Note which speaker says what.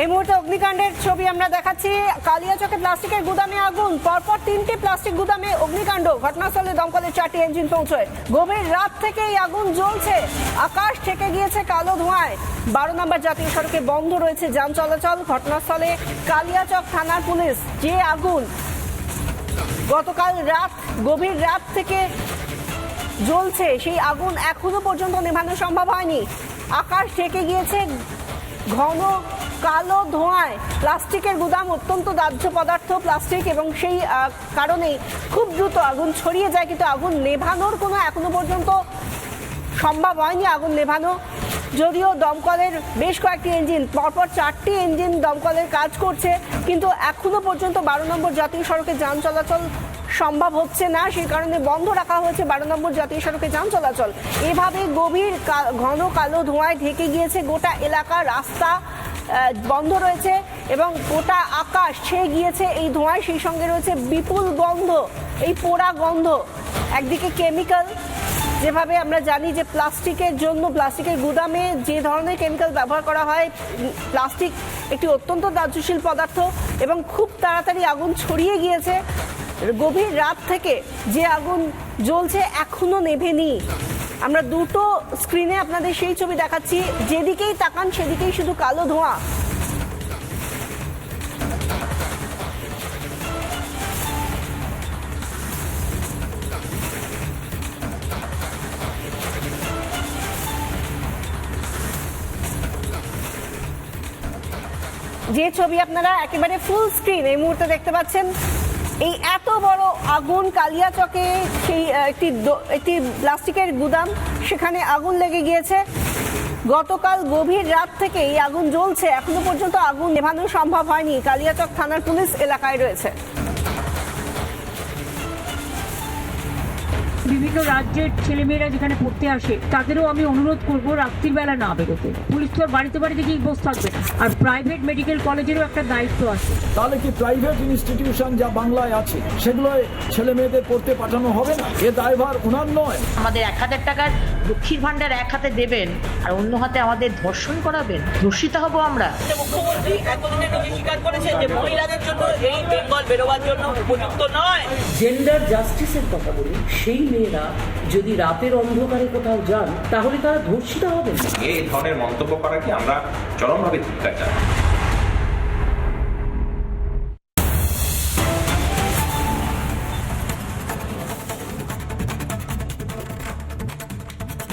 Speaker 1: এই মুহূর্তে অগ্নিকাণ্ডের ছবি আমরা দেখাচ্ছি। কালিয়াচকে প্লাস্টিকের গুদামে আগুন। পরপর তিনটি প্লাস্টিক গুদামে অগ্নিকাণ্ড। ঘটনাস্থলে দমকলের চারটি ইঞ্জিন পৌঁছয়। গভীর রাত থেকে এই আগুন জ্বলছে। আকাশ থেকে গিয়েছে কালো ধোঁয়ায়। বারো নম্বর জাতীয় সড়কে বন্ধ রয়েছে যান চলাচল। ঘটনাস্থলে কালিয়াচক থানার পুলিশ যে আগুন। গতকাল রাত, গভীর রাত থেকে জ্বলছে। সেই আগুন এখনও পর্যন্ত নেভানো সম্ভব হয়নি। আকাশ ঢেকে গিয়েছে ঘন কালো ধোঁয়ায় প্লাস্টিকের গুদাম অত্যন্ত দাহ্য পদার্থ, প্লাস্টিক এবং সেই কারণেই খুব দ্রুত আগুন ছড়িয়ে যায়। কিন্তু আগুন নেভানোর কোনো এখনও পর্যন্ত সম্ভব হয়নি আগুন নেভানো। যদিও দমকলের বেশ কয়েকটি ইঞ্জিন পরপর চারটি ইঞ্জিন দমকলের কাজ করছে। কিন্তু এখনও পর্যন্ত বারো নম্বর জাতীয় সড়কে যান চলাচল সম্ভব হচ্ছে না। সেই কারণে বন্ধ রাখা হয়েছে বারো নম্বর জাতীয় সড়কে যান চলাচল। এভাবে গভীর ঘন কালো ধোঁয়ায় ঢেকে গিয়েছে গোটা এলাকা। রাস্তা বন্ধ রয়েছে এবং গোটা আকাশ ছেয়ে গিয়েছে। এই ধোঁয়ায় সেই সঙ্গে রয়েছে বিপুল গন্ধ, এই পোড়া গন্ধ। একদিকে কেমিক্যাল যেভাবে আমরা জানি যে প্লাস্টিকের জন্য, প্লাস্টিকের গুদামে যে ধরনের কেমিক্যাল ব্যবহার করা হয়, প্লাস্টিক একটি অত্যন্ত দাহ্যশীল পদার্থ এবং খুব তাড়াতাড়ি আগুন ছড়িয়ে গিয়েছে। গভীর রাত থেকে যে আগুন জ্বলছে এখনও নেভেনি। আমরা দুটো স্ক্রিনে আপনাদের সেই ছবি দেখাচ্ছি। যেদিকেই তাকান, সেদিকেই শুধু কালো ধোঁয়া। যে ছবি আপনারা একেবারে ফুল স্ক্রিন এই মুহূর্তে দেখতে পাচ্ছেন এই এত বড় আগুন কালিয়াচকে সেই একটি একটি প্লাস্টিকের গুদাম, সেখানে আগুন লেগে গিয়েছে। গতকাল গভীর রাত থেকে এই আগুন জ্বলছে। এখনও পর্যন্ত আগুন নেভানো সম্ভব হয়নি। কালিয়াচক থানার পুলিশ এলাকায় রয়েছে।
Speaker 2: বিভিন্ন রাজ্যের ছেলেমেয়েরা যেখানে পড়তে আসে তাদেরও আমি অনুরোধ করব রাত্রির বেলা না বেরোতে। পুলিশ তো আর বাড়িতে বাড়িতে গিয়ে বসে থাকবে না। আর প্রাইভেট মেডিকেল কলেজেরও একটা দায়িত্ব আছে।
Speaker 3: তাহলে কি প্রাইভেট ইনস্টিটিউশন যা বাংলায় আছে সেগুলোয় ছেলে মেয়েদের পড়তে পাঠানো হবে না? এ দায়ভার ওনার নয়।
Speaker 4: আমাদের এক হাজার টাকার লক্ষ্মীর ভান্ডার এক হাতে দেবেন আর অন্য হাতে আমাদের ধর্ষণ করাবেন। ধর্ষিত হব আমরা।
Speaker 5: মুখ্যমন্ত্রী এতদিনে নিজে স্বীকার করেছেন যে মহিলাদের জন্য এই বেঙ্গল বেরোবার জন্য উপযুক্ত নয়।
Speaker 6: জেন্ডার জাস্টিসের কথা বলি সেই মেয়েরা যদি রাতের অন্ধকারে কোথাও যান, তাহলে তারা ধর্ষিতা হবেন।
Speaker 7: এই ধরনের মন্তব্য করা কি আমরা চরমভাবে ধিক্কার জানাই?